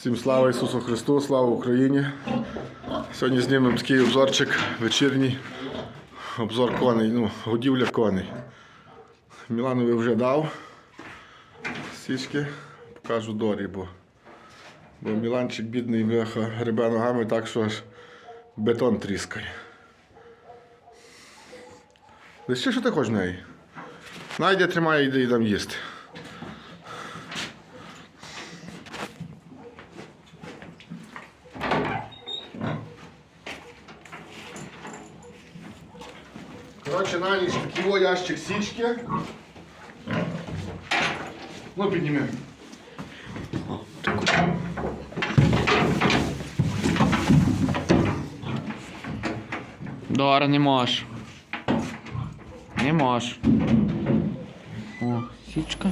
Всім слава Ісусу Христу, слава Україні. Сьогодні знімемо такий обзорчик вечірній. Обзор коней, ну, годівля коней. Міланові вже дав. Січки. Покажу Дорі, бо, бо Міланчик бідний гребе ногами так, що аж бетон тріскає. Лише що ти хочеш неї? Найде тримає, йде і дам їсти. Коротше, на ніч такий ящик січки. Ну, підніми. Дора, не можеш. Не можеш. О, січка.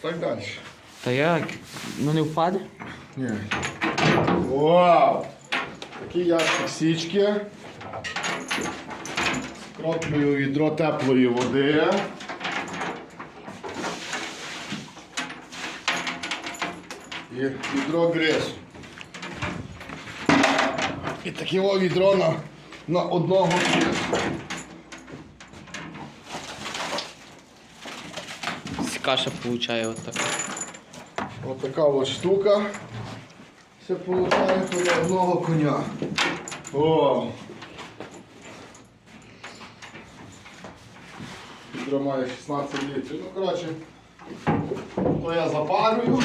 Так далі. Та як? Ну не впаде? Ні. Вау! Такий ящик січки. Скроплюю відро теплої води. І відро грису. І таке відро на, на одного грису. Каша получає от така. Ось така от штука. Все виходить на одного коня. О! Відро має 16 літрів. Ну, коротше, то я запарую.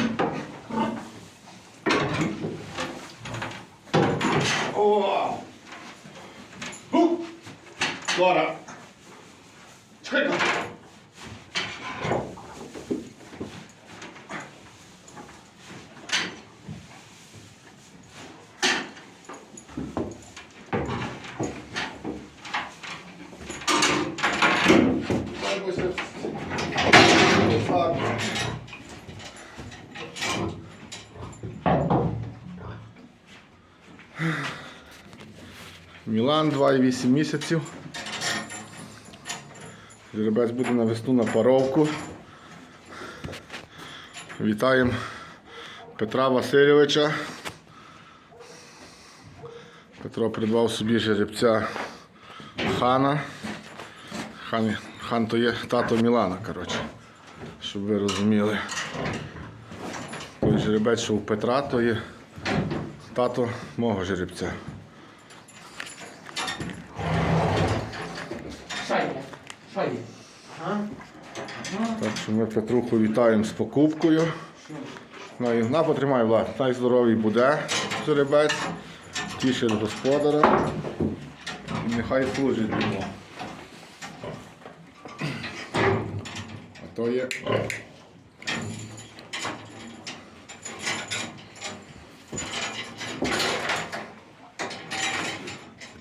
О! Ху! Дора! Чекай! Дай би ще так. Мілан 2,8 місяців. Жеребець буде на весну на паровку. Вітаємо Петра Васильовича. Петро придбав собі жеребця хана. Хан, хан то є тато Мілана, коротше. Щоб ви розуміли. Той жеребець, що у Петра, то є тато мого жеребця. Так що ми Петруху вітаємо з покупкою. Ну, і на потримай, Влад, най здоровий буде жеребець, тішить господаря. І нехай служить йому. А то є.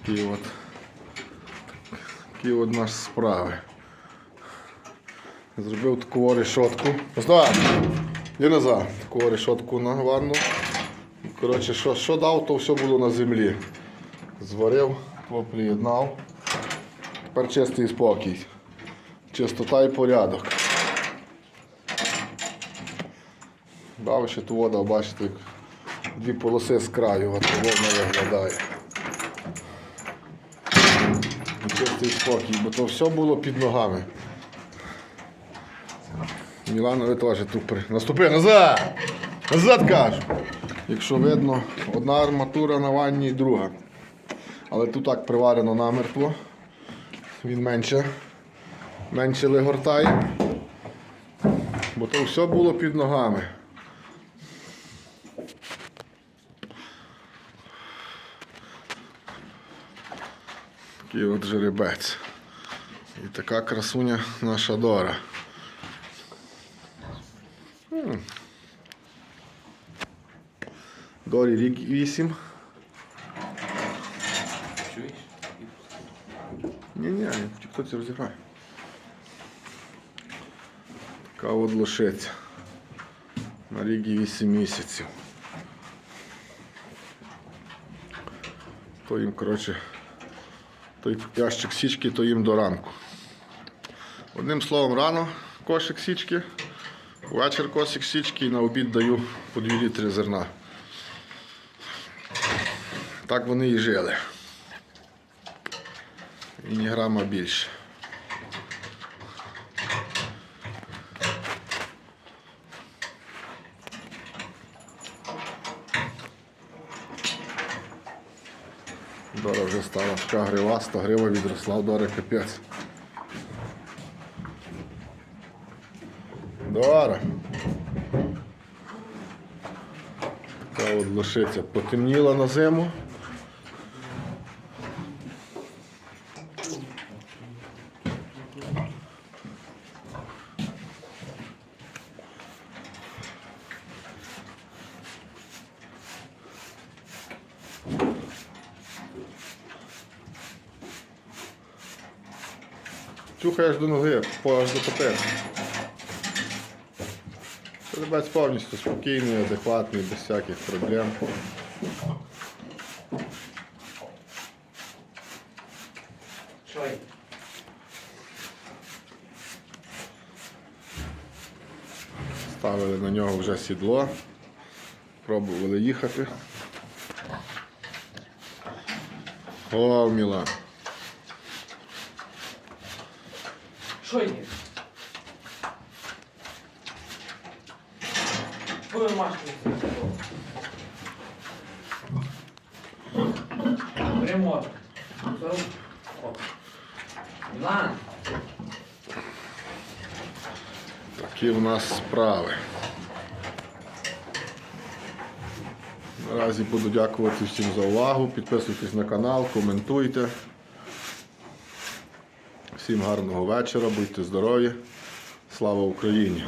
Такі от, такі от наші справи. Зробив таку решетку. Постав! Іди назад. Таку решетку на ванну. Коротше, що, що дав, то все було на землі. Зварив, то приєднав. Тепер чистий спокій. Чистота і порядок. Дав ще ту воду, бачите, дві полоси з краю, от воно виглядає. І Чистий спокій, бо то все було під ногами. Міланові теж тут при... Наступи назад! Назад кажу! Якщо видно, одна арматура на ванні і друга. Але тут так приварено намертво. Він менше, менше легортає. Бо то все було під ногами. Такий от жеребець. І така красуня наша Дора. Дорі рік 8. Чуєш? Ні, ні, хто це розіграє. Така от лошиця. На рігі 8 місяців. То їм, коротше, той ящик січки, то їм до ранку. Одним словом, рано кошик січки, Вечір косик січки і на обід даю по 2 літри зерна. Так вони і жили. І ні грама більше. Дора вже стала така гриваста, грива відросла в Дори капець. Дора. Така от лошиця потемніла на зиму. Чухаєш до ноги, аж до папери. Жеребець повністю спокійний, адекватний, без всяких проблем. Ставили на нього вже сідло, пробували їхати. О, Міла. Що є? Твою машину. Ремонт. Мілан. Такі в нас справи. Наразі буду дякувати всім за увагу. Підписуйтесь на канал, коментуйте. Всім гарного вечора, будьте здорові. Слава Україні!